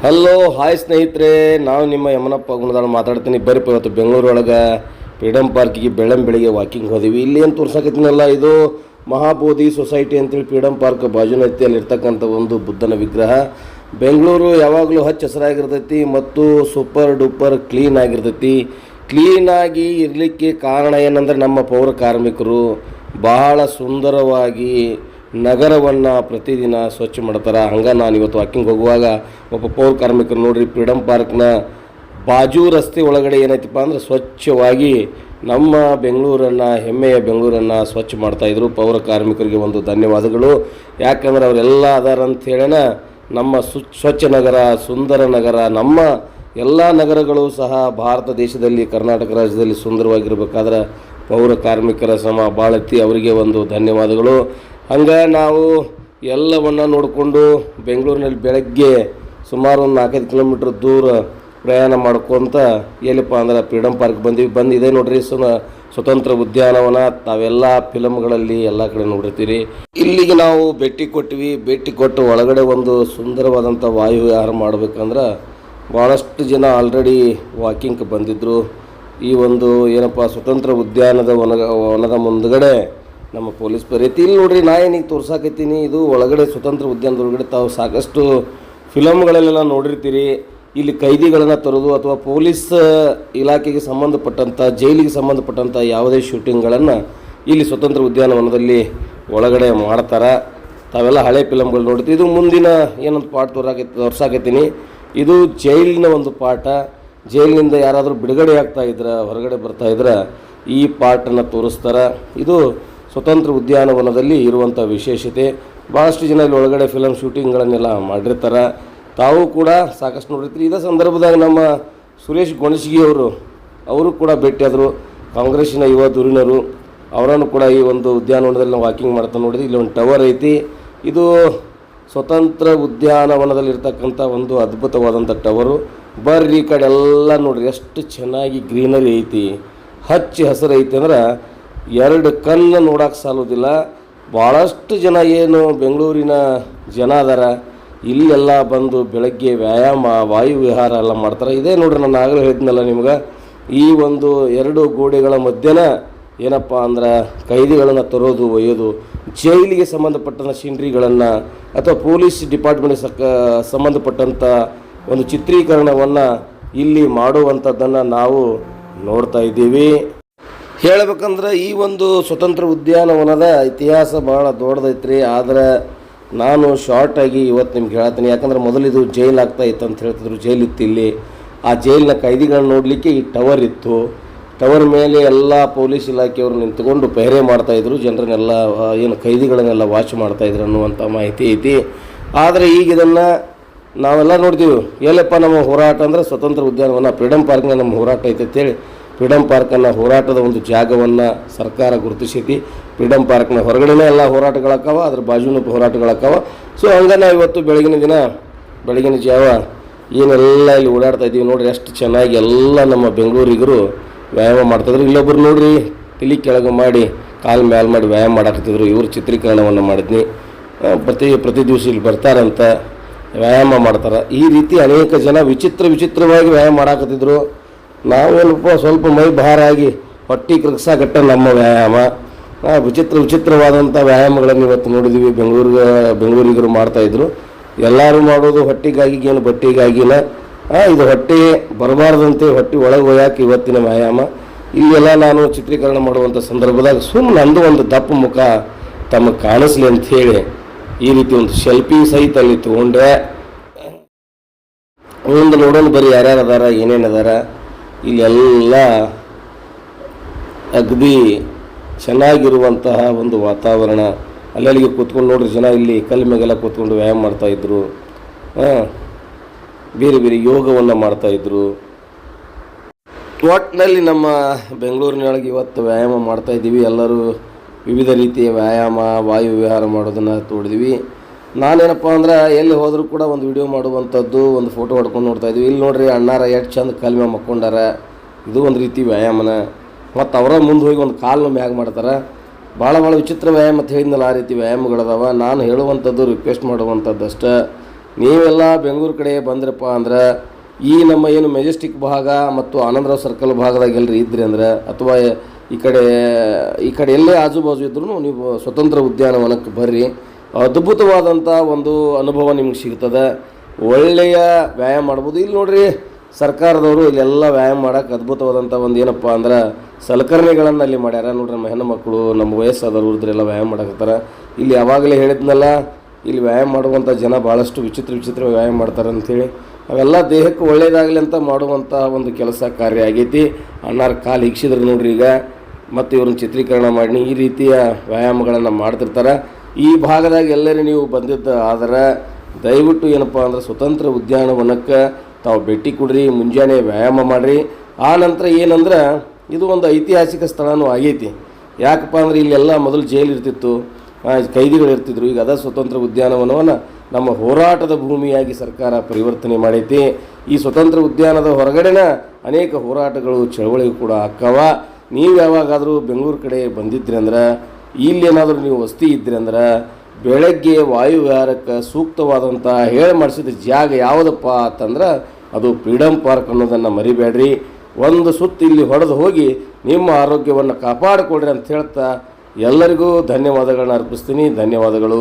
Hello hi ಸ್ನೇಹಿತರೆ. ನಾವು ನಿಮ್ಮ ಯಮನಪ್ಪ ಗುಣದಾಳ ಮಾತಾಡ್ತೀನಿ. ಬರ್ರಿ ಇವತ್ತು ಬೆಂಗಳೂರೊಳಗೆ ಫ್ರೀಡಮ್ ಪಾರ್ಕಿಗೆ ಬೆಳಂ ಬೆಳಿಗ್ಗೆ ವಾಕಿಂಗ್ ಹೋದಿವಿ. ಇಲ್ಲಿ ಏನು ತೋರ್ಸಕತ್ತಿನಲ್ಲ ಇದು? ಮಹಾಬೋಧಿ ಸೊಸೈಟಿ ಅಂತೇಳಿ ಫ್ರೀಡಮ್ ಪಾರ್ಕ್ ಬಾಜುನತಿಯಲ್ಲಿ ಇರ್ತಕ್ಕಂಥ ಒಂದು ಬುದ್ಧನ ವಿಗ್ರಹ. ಬೆಂಗಳೂರು ಯಾವಾಗಲೂ ಹಚ್ಚ ಹಸಿರಾಗಿರ್ತೈತಿ ಮತ್ತು ಸೂಪರ್ ಡೂಪರ್ ಕ್ಲೀನ್ ಆಗಿರ್ತೈತಿ. ಕ್ಲೀನಾಗಿ ಇರಲಿಕ್ಕೆ ಕಾರಣ ಏನಂದ್ರೆ ನಮ್ಮ ಪೌರ ಕಾರ್ಮಿಕರು ಬಹಳ ಸುಂದರವಾಗಿ ನಗರವನ್ನು ಪ್ರತಿದಿನ ಸ್ವಚ್ಛ ಮಾಡ್ತಾರೆ. ಹಂಗೆ ನಾನು ಇವತ್ತು ವಾಕಿಂಗ್ ಹೋಗುವಾಗ ಒಬ್ಬ ಪೌರ ಕಾರ್ಮಿಕರು ನೋಡ್ರಿ ಫ್ರೀಡಮ್ ಪಾರ್ಕ್ನ ಬಾಜು ರಸ್ತೆ ಒಳಗಡೆ ಏನೈತಪ್ಪ ಅಂದ್ರೆ ಸ್ವಚ್ಛವಾಗಿ ನಮ್ಮ ಬೆಂಗಳೂರನ್ನು, ಹೆಮ್ಮೆಯ ಬೆಂಗಳೂರನ್ನು ಸ್ವಚ್ಛ ಮಾಡ್ತಾಯಿದ್ರು ಪೌರ ಕಾರ್ಮಿಕರಿಗೆ ಒಂದು ಧನ್ಯವಾದಗಳು. ಯಾಕಂದ್ರೆ ಅವರೆಲ್ಲ ಅದಾರ ಅಂತ ಹೇಳೇನ, ನಮ್ಮ ಸ್ವಚ್ಛ ನಗರ, ಸುಂದರ ನಗರ, ನಮ್ಮ ಎಲ್ಲ ನಗರಗಳು ಸಹ ಭಾರತ ದೇಶದಲ್ಲಿ, ಕರ್ನಾಟಕ ರಾಜ್ಯದಲ್ಲಿ ಸುಂದರವಾಗಿರ್ಬೇಕಾದ್ರೆ ಪೌರ ಕಾರ್ಮಿಕರ ಸಮ ಬಾಳತಿ ಅವರಿಗೆ ಒಂದು ಧನ್ಯವಾದಗಳು. ಹಂಗೆ ನಾವು ಎಲ್ಲವನ್ನು ನೋಡಿಕೊಂಡು ಬೆಂಗಳೂರಿನಲ್ಲಿ ಬೆಳಗ್ಗೆ ಸುಮಾರು ಒಂದು ನಾಲ್ಕೈದು ಕಿಲೋಮೀಟ್ರ್ ದೂರ ಪ್ರಯಾಣ ಮಾಡ್ಕೊತ ಎಲ್ಲಿಪ್ಪ ಅಂದ್ರೆ ಫ್ರೀಡಮ್ ಪಾರ್ಕ್ ಬಂದೀವಿ. ಇದೇ ನೋಡ್ರಿ ಸುನ ಸ್ವತಂತ್ರ ಉದ್ಯಾನವನ, ತಾವೆಲ್ಲ ಫಿಲಮ್ಗಳಲ್ಲಿ ಎಲ್ಲ ಕಡೆ ನೋಡಿರ್ತೀರಿ. ಇಲ್ಲಿಗೆ ನಾವು ಭೇಟಿ ಕೊಟ್ಟಿವಿ ಭೇಟಿ ಕೊಟ್ಟು ಒಳಗಡೆ ಒಂದು ಸುಂದರವಾದಂಥ ವಾಯುವಿಹಾರ ಮಾಡ್ಬೇಕಂದ್ರೆ ಭಾಳಷ್ಟು ಜನ ಆಲ್ರೆಡಿ ವಾಕಿಂಗ್ ಬಂದಿದ್ದರು ಈ ಒಂದು ಏನಪ್ಪ ಸ್ವತಂತ್ರ ಉದ್ಯಾನದ ವನ ವನದ ಮುಂದ್ಗಡೆ ನಮ್ಮ ಪೊಲೀಸ್ ರೀತಿ ಇಲ್ಲಿ ನೋಡ್ರಿ, ನಾ ಏನೀಗ ತೋರ್ಸಾಕತ್ತೀನಿ ಇದು ಒಳಗಡೆ ಸ್ವತಂತ್ರ ಉದ್ಯಾನದೊಳಗಡೆ ತಾವು ಸಾಕಷ್ಟು ಫಿಲಮ್ಗಳಲ್ಲೆಲ್ಲ ನೋಡಿರ್ತೀರಿ. ಇಲ್ಲಿ ಕೈದಿಗಳನ್ನು ತರೋದು ಅಥವಾ ಪೊಲೀಸ್ ಇಲಾಖೆಗೆ ಸಂಬಂಧಪಟ್ಟಂಥ ಜೈಲಿಗೆ ಸಂಬಂಧಪಟ್ಟಂಥ ಯಾವುದೇ ಶೂಟಿಂಗ್ಗಳನ್ನು ಇಲ್ಲಿ ಸ್ವತಂತ್ರ ಉದ್ಯಾನವನದಲ್ಲಿ ಒಳಗಡೆ ಮಾಡ್ತಾರೆ. ತಾವೆಲ್ಲ ಹಳೆ ಫಿಲಮ್ಗಳು ನೋಡ್ತೀವಿ ಇದು ಮುಂದಿನ ಏನೊಂದು ಪಾಠ ತೋರಾಕ ತೋರ್ಸಾಕತ್ತೀನಿ ಇದು ಜೈಲಿನ ಒಂದು ಪಾಠ ಜೈಲಿನಿಂದ ಯಾರಾದರೂ ಬಿಡುಗಡೆ ಆಗ್ತಾ ಇದ್ರೆ, ಹೊರಗಡೆ ಬರ್ತಾ ಇದ್ರೆ, ಈ ಪಾಠನ್ನು ತೋರಿಸ್ತಾರೆ. ಇದು ಸ್ವತಂತ್ರ ಉದ್ಯಾನವನದಲ್ಲಿ ಇರುವಂಥ ವಿಶೇಷತೆ. ಭಾಳಷ್ಟು ಜನ ಇಲ್ಲಿ ಒಳಗಡೆ ಫಿಲಮ್ ಶೂಟಿಂಗ್ಗಳನ್ನೆಲ್ಲ ಮಾಡಿರ್ತಾರೆ. ತಾವು ಕೂಡ ಸಾಕಷ್ಟು ನೋಡಿರ್ತೀರಿ. ಇದೇ ಸಂದರ್ಭದಾಗ ನಮ್ಮ ಸುರೇಶ್ ಅವರು ಅವರು ಕೂಡ ಭೇಟಿಯಾದರು ಕಾಂಗ್ರೆಸ್ಸಿನ ಯುವ ಧುರೀಣರು, ಅವರನ್ನು ಕೂಡ ಈ ಒಂದು ಉದ್ಯಾನವನದಲ್ಲಿ ನಾವು ವಾಕಿಂಗ್ ಮಾಡ್ತಾ ನೋಡಿದ್ವಿ. ಇಲ್ಲಿ ಒಂದು ಟವರ್ ಐತಿ. ಇದು ಸ್ವತಂತ್ರ ಉದ್ಯಾನವನದಲ್ಲಿ ಇರ್ತಕ್ಕಂಥ ಒಂದು ಅದ್ಭುತವಾದಂಥ ಟವರು ಬರ್ರಿ ಈ ಕಡೆ ಎಲ್ಲ ನೋಡ್ರಿ, ಎಷ್ಟು ಚೆನ್ನಾಗಿ ಗ್ರೀನರಿ ಐತಿ. ಹಚ್ಚಿ ಹಸಿರು ಐತಿ ಅಂದ್ರೆ ಎರಡು ಕಣ್ಣು ನೋಡಕ್ಕೆ ಸಾಲೋದಿಲ್ಲ. ಭಾಳಷ್ಟು ಜನ ಏನು ಬೆಂಗಳೂರಿನ ಜನ ಅದಾರ. ಇಲ್ಲೆಲ್ಲ ಬಂದು ಬೆಳಗ್ಗೆ ವ್ಯಾಯಾಮ, ವಾಯು ವಿಹಾರ ಎಲ್ಲ ಮಾಡ್ತಾರೆ. ಇದೇ ನೋಡ್ರಿ ನಾನು ಆಗಲೇ ಹೇಳಿದ್ನಲ್ಲ ನಿಮ್ಗೆ, ಈ ಒಂದು ಎರಡು ಗೋಡೆಗಳ ಮಧ್ಯನ ಏನಪ್ಪ ಅಂದ್ರೆ ಕೈದಿಗಳನ್ನು ತರೋದು, ಒಯ್ಯೋದು, ಜೈಲಿಗೆ ಸಂಬಂಧಪಟ್ಟಂಥ ಸೀನ್ರಿಗಳನ್ನು ಅಥವಾ ಪೊಲೀಸ್ ಡಿಪಾರ್ಟ್ಮೆಂಟ್ ಸಕ್ಕ ಸಂಬಂಧಪಟ್ಟಂಥ ಒಂದು ಚಿತ್ರೀಕರಣವನ್ನು ಇಲ್ಲಿ ಮಾಡುವಂಥದ್ದನ್ನು ನಾವು ನೋಡ್ತಾ ಇದ್ದೀವಿ. ಹೇಳ್ಬೇಕಂದ್ರೆ ಈ ಒಂದು ಸ್ವತಂತ್ರ ಉದ್ಯಾನವನದ ಇತಿಹಾಸ ಭಾಳ ದೊಡ್ಡದೈತ್ರಿ. ಆದರೆ ನಾನು ಶಾರ್ಟಾಗಿ ಇವತ್ತು ನಿಮ್ಗೆ ಹೇಳ್ತೀನಿ. ಯಾಕಂದ್ರೆ ಮೊದಲು ಇದು ಜೈಲ್ ಆಗ್ತಾ ಇತ್ತು ಅಂತ ಹೇಳ್ತಿದ್ರು. ಜೈಲ್ ಇತ್ತು ಇಲ್ಲಿ. ಆ ಜೈಲಿನ ಕೈದಿಗಳನ್ನ ನೋಡಲಿಕ್ಕೆ ಈ ಟವರ್ ಇತ್ತು. ಟವರ್ ಮೇಲೆ ಎಲ್ಲ ಪೊಲೀಸ್ ಇಲಾಖೆಯವರು ನಿಂತ್ಕೊಂಡು ಪೆಹರೆ ಮಾಡ್ತಾಯಿದ್ರು ಜನರನ್ನೆಲ್ಲ ಏನು ಕೈದಿಗಳನ್ನೆಲ್ಲ ವಾಚ್ ಮಾಡ್ತಾಯಿದ್ರು ಅನ್ನುವಂಥ ಮಾಹಿತಿ ಐತಿ. ಆದರೆ ಈಗ ಇದನ್ನು ನಾವೆಲ್ಲ ನೋಡ್ತೀವಿ. ಎಲ್ಲಪ್ಪ ನಮ್ಮ ಹೋರಾಟ ಅಂದ್ರೆ ಸ್ವತಂತ್ರ ಉದ್ಯಾನವನ ಫ್ರೀಡಮ್ ಪಾರ್ಕ್ನ ನಮ್ಮ ಹೋರಾಟ ಐತೆ ಅಂತೇಳಿ ಫ್ರೀಡಮ್ ಪಾರ್ಕನ್ನು ಹೋರಾಟದ ಒಂದು ಜಾಗವನ್ನು ಸರ್ಕಾರ ಗುರುತಿಸೈತಿ ಫ್ರೀಡಮ್ ಪಾರ್ಕ್ನ ಹೊರಗಡೆನೇ ಎಲ್ಲ ಹೋರಾಟಗಳಾಕವ ಅದ್ರ ಬಾಜುನೂ ಹೋರಾಟಗಳಾಕವ ಸೊ ಹಂಗೆ ನಾವು ಇವತ್ತು ಬೆಳಗಿನ ದಿನ ಬೆಳಗಿನ ಜಾವ ಏನೆಲ್ಲ ಇಲ್ಲಿ ಓಡಾಡ್ತಾ ಇದ್ದೀವಿ ನೋಡಿರಿ ಎಷ್ಟು ಚೆನ್ನಾಗಿ ಎಲ್ಲ ನಮ್ಮ ಬೆಂಗಳೂರಿಗರು ವ್ಯಾಯಾಮ ಮಾಡ್ತಾಯಿದ್ರು ಇಲ್ಲೊಬ್ರು ನೋಡ್ರಿ ತಿಳಿ ಕೆಳಗೆ ಮಾಡಿ ಕಾಲು ಮ್ಯಾಲೆ ಮಾಡಿ ವ್ಯಾಯಾಮ ಮಾಡಾಕತ್ತಿದ್ರು ಇವರು ಚಿತ್ರೀಕರಣವನ್ನು ಮಾಡಿದ್ನಿ ಪ್ರತಿ ಪ್ರತಿ ದಿವಸ ಇಲ್ಲಿ ಬರ್ತಾರಂತ ವ್ಯಾಯಾಮ ಮಾಡ್ತಾರೆ ಈ ರೀತಿ ಅನೇಕ ಜನ ವಿಚಿತ್ರ ವಿಚಿತ್ರವಾಗಿ ವ್ಯಾಯಾಮ ಮಾಡಾಕತ್ತಿದ್ರು. ನಾವೇನಪ್ಪ ಸ್ವಲ್ಪ ಮೈ ಭಾರ ಆಗಿ ಹೊಟ್ಟೆ ಕೃಗ್ಸಾಕಟ್ಟ ನಮ್ಮ ವ್ಯಾಯಾಮ. ವಿಚಿತ್ರ ವಿಚಿತ್ರವಾದಂಥ ವ್ಯಾಯಾಮಗಳನ್ನು ಇವತ್ತು ನೋಡಿದ್ದೀವಿ ಬೆಂಗಳೂರಿಗೆ, ಬೆಂಗಳೂರಿಗರು ಮಾಡ್ತಾಯಿದ್ರು ಎಲ್ಲರೂ ಮಾಡೋದು ಹೊಟ್ಟೆಗಾಗಿ ಏನು ಬಟ್ಟೆಗಾಗಿನ. ಇದು ಹೊಟ್ಟೆ ಬರಬಾರ್ದಂತೆ ಹೊಟ್ಟೆ ಒಳಗೆ ಹೋಯಾಕೆ ಇವತ್ತಿನ ವ್ಯಾಯಾಮ. ಇಲ್ಲೆಲ್ಲ ನಾನು ಚಿತ್ರೀಕರಣ ಮಾಡುವಂಥ ಸಂದರ್ಭದಾಗ ಸುಮ್ಮನೆ ನಂದು ಒಂದು ದಪ್ಪ ಮುಖ ತಮಗೆ ಕಾಣಿಸ್ಲಿ ಅಂತ ಹೇಳಿ ಈ ರೀತಿ ಒಂದು ಸೆಲ್ಫಿ ಸಹಿತ ಅಲ್ಲಿ ತೊಗೊಂಡ್ರೆ ಮುಂದೆ ನೋಡೋಣ ಬರೀ ಯಾರ್ಯಾರು ಅದಾರ, ಏನೇನು ಅದಾರ. ಇಲ್ಲೆಲ್ಲ ಅಗದಿ ಚೆನ್ನಾಗಿರುವಂತಹ ಒಂದು ವಾತಾವರಣ. ಅಲ್ಲಲ್ಲಿಗೆ ಕೂತ್ಕೊಂಡು ನೋಡ್ರಿ ಜನ ಇಲ್ಲಿ ಕಲ್ಲು ಮೇಗೆಲ್ಲ ಕೂತ್ಕೊಂಡು ವ್ಯಾಯಾಮ ಮಾಡ್ತಾಯಿದ್ರು ಬೇರೆ ಬೇರೆ ಯೋಗವನ್ನು ಮಾಡ್ತಾಯಿದ್ರು ಒಟ್ಟಿನಲ್ಲಿ ನಮ್ಮ ಬೆಂಗಳೂರಿನೊಳಗೆ ಇವತ್ತು ವ್ಯಾಯಾಮ ಮಾಡ್ತಾಯಿದ್ದೀವಿ ಎಲ್ಲರೂ ವಿವಿಧ ರೀತಿಯ ವ್ಯಾಯಾಮ, ವಾಯು ವಿಹಾರ ಮಾಡೋದನ್ನು ತೋಡಿದ್ವಿ. ನಾನೇನಪ್ಪ ಅಂದ್ರೆ ಎಲ್ಲಿ ಹೋದರೂ ಕೂಡ ಒಂದು ವಿಡಿಯೋ ಮಾಡುವಂಥದ್ದು, ಒಂದು ಫೋಟೋ ಹೊಡ್ಕೊಂಡು ನೋಡ್ತಾ ಇದ್ವಿ. ಇಲ್ಲಿ ನೋಡ್ರಿ ಅಣ್ಣಾರ ಎಷ್ಟು ಚಂದ ಕಲ್ಮೆ ಮಕ್ಕೊಂಡಾರ. ಇದು ಒಂದು ರೀತಿ ವ್ಯಾಯಾಮನ. ಮತ್ತು ಅವರ ಮುಂದೆ ಹೋಗಿ ಒಂದು ಕಾಲು ಮ್ಯಾಗ ಮಾಡ್ತಾರೆ. ಭಾಳ ಭಾಳ ವಿಚಿತ್ರ ವ್ಯಾಯಾಮ ಅಂತ ಹೇಳಿದ್ನಲ್ಲ, ಆ ರೀತಿ ವ್ಯಾಯಾಮಗಳದಾವ. ನಾನು ಹೇಳುವಂಥದ್ದು ರಿಕ್ವೆಸ್ಟ್ ಮಾಡುವಂಥದ್ದು ಅಷ್ಟೇ ನೀವೆಲ್ಲ ಬೆಂಗಳೂರು ಕಡೆ ಬಂದ್ರಪ್ಪ ಅಂದ್ರೆ, ಈ ನಮ್ಮ ಏನು ಮೆಜೆಸ್ಟಿಕ್ ಭಾಗ ಮತ್ತು ಆನಂದರಾವ್ ಸರ್ಕಲ್ ಭಾಗದಾಗ ಎಲ್ಲರೂ ಇದ್ರಿ ಅಂದ್ರೆ, ಅಥವಾ ಈ ಕಡೆ ಈ ಕಡೆ ಎಲ್ಲೇ ಆಜು ಬಾಜು ಇದ್ರೂ ನೀವು ಸ್ವತಂತ್ರ ಉದ್ಯಾನವನಕ್ಕೆ ಬರ್ರಿ. ಅದ್ಭುತವಾದಂಥ ಒಂದು ಅನುಭವ ನಿಮ್ಗೆ ಸಿಗ್ತದೆ. ಒಳ್ಳೆಯ ವ್ಯಾಯಾಮ ಮಾಡ್ಬೋದು. ಇಲ್ಲಿ ನೋಡ್ರಿ, ಸರ್ಕಾರದವರು ಇಲ್ಲೆಲ್ಲ ವ್ಯಾಯಾಮ ಮಾಡೋಕೆ ಅದ್ಭುತವಾದಂಥ ಒಂದು ಏನಪ್ಪ ಅಂದ್ರೆ ಸಲಕರಣೆಗಳನ್ನು ಅಲ್ಲಿ ಮಾಡ್ಯಾರ. ನೋಡ್ರಿ, ನಮ್ಮ ಹೆಣ್ಣು ಮಕ್ಕಳು ನಮ್ಮ ವಯಸ್ಸಾದವರು ಇದ್ರೆಲ್ಲ ವ್ಯಾಯಾಮ ಮಾಡಕತ್ತಾರೆ ಇಲ್ಲಿ ಯಾವಾಗಲೇ ಹೇಳಿದ್ನಲ್ಲ, ಇಲ್ಲಿ ವ್ಯಾಯಾಮ ಮಾಡುವಂಥ ಜನ ಭಾಳಷ್ಟು ವಿಚಿತ್ರ ವಿಚಿತ್ರ ವ್ಯಾಯಾಮ ಮಾಡ್ತಾರೆ ಅಂಥೇಳಿ ಅವೆಲ್ಲ ದೇಹಕ್ಕೆ ಒಳ್ಳೆಯದಾಗಲಿ ಅಂತ ಮಾಡುವಂಥ ಒಂದು ಕೆಲಸ ಕಾರ್ಯ ಆಗೈತಿ. ಅಣ್ಣಾರ ಕಾಲು ಹಿಗ್ಸಿದ್ರು ನೋಡ್ರಿ ಈಗ. ಮತ್ತು ಇವ್ರನ್ನ ಚಿತ್ರೀಕರಣ ಮಾಡಿ ಈ ರೀತಿಯ ವ್ಯಾಯಾಮಗಳನ್ನು ಮಾಡ್ತಿರ್ತಾರೆ. ಈ ಭಾಗದಾಗ ಎಲ್ಲರೂ ನೀವು ಬಂದಿದ್ದ, ಆದರೆ ದಯವಿಟ್ಟು ಏನಪ್ಪ ಅಂದ್ರೆ ಸ್ವತಂತ್ರ ಉದ್ಯಾನವನಕ್ಕೆ ತಾವು ಭೇಟಿ ಕೊಡ್ರಿ, ಮುಂಜಾನೆ ವ್ಯಾಯಾಮ ಮಾಡಿರಿ. ಆ ನಂತರ ಏನಂದ್ರೆ, ಇದು ಒಂದು ಐತಿಹಾಸಿಕ ಸ್ಥಳನೂ ಆಗೈತಿ. ಯಾಕಪ್ಪ ಅಂದ್ರೆ ಇಲ್ಲೆಲ್ಲ ಮೊದಲು ಜೈಲು ಇರ್ತಿತ್ತು ಕೈದಿಗಳು ಇರ್ತಿದ್ರು. ಈಗ ಅದ ಸ್ವತಂತ್ರ ಉದ್ಯಾನವನವನ್ನು ನಮ್ಮ ಹೋರಾಟದ ಭೂಮಿಯಾಗಿ ಸರ್ಕಾರ ಪರಿವರ್ತನೆ ಮಾಡೈತಿ. ಈ ಸ್ವತಂತ್ರ ಉದ್ಯಾನದ ಹೊರಗಡೆನ ಅನೇಕ ಹೋರಾಟಗಳು, ಚಳವಳಿಗಳು ಕೂಡ ಆಕ್ಕವ ನೀವು ಯಾವಾಗಾದರೂ ಬೆಂಗಳೂರು ಕಡೆ ಬಂದಿದ್ರಿ ಅಂದ್ರೆ ಇಲ್ಲೇನಾದರೂ ನೀವು ವಸ್ತಿ ಇದ್ರಿ ಅಂದ್ರೆ ಬೆಳಗ್ಗೆ ವಾಯುವಿಹಾರಕ್ಕೆ ಸೂಕ್ತವಾದಂಥ ಹೇಳಿ ಮಾಡಿಸಿದ ಜಾಗ ಯಾವುದಪ್ಪ ಅಂತಂದ್ರೆ ಅದು ಫ್ರೀಡಮ್ ಪಾರ್ಕ್ ಅನ್ನೋದನ್ನು ಮರಿಬೇಡ್ರಿ. ಒಂದು ಸುತ್ತು ಇಲ್ಲಿ ಹೊಡೆದು ಹೋಗಿ ನಿಮ್ಮ ಆರೋಗ್ಯವನ್ನು ಕಾಪಾಡಿಕೊಡ್ರಿ ಅಂತ ಹೇಳ್ತಾ ಎಲ್ಲರಿಗೂ ಧನ್ಯವಾದಗಳನ್ನ ಅರ್ಪಿಸ್ತೀನಿ. ಧನ್ಯವಾದಗಳು.